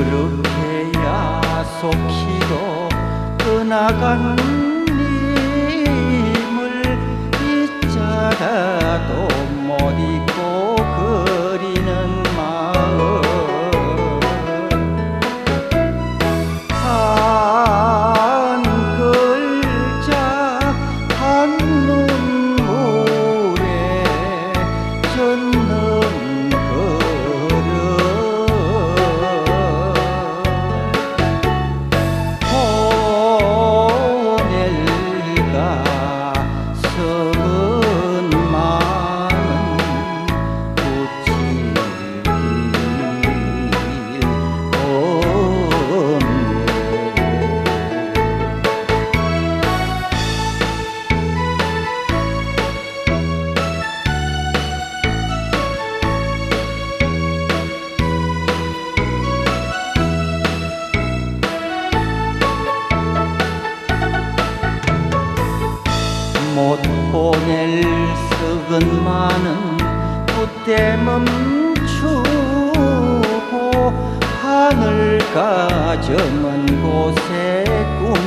그렇게 야속히도 떠나간 못 보낼 썩은 많은 그때 멈추고 하늘 가정은 곳에 꿈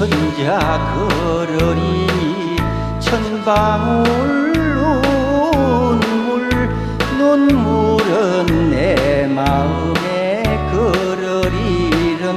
천자 걸으니 천방울 눈물 눈물은 내 마음에 걸으리는가?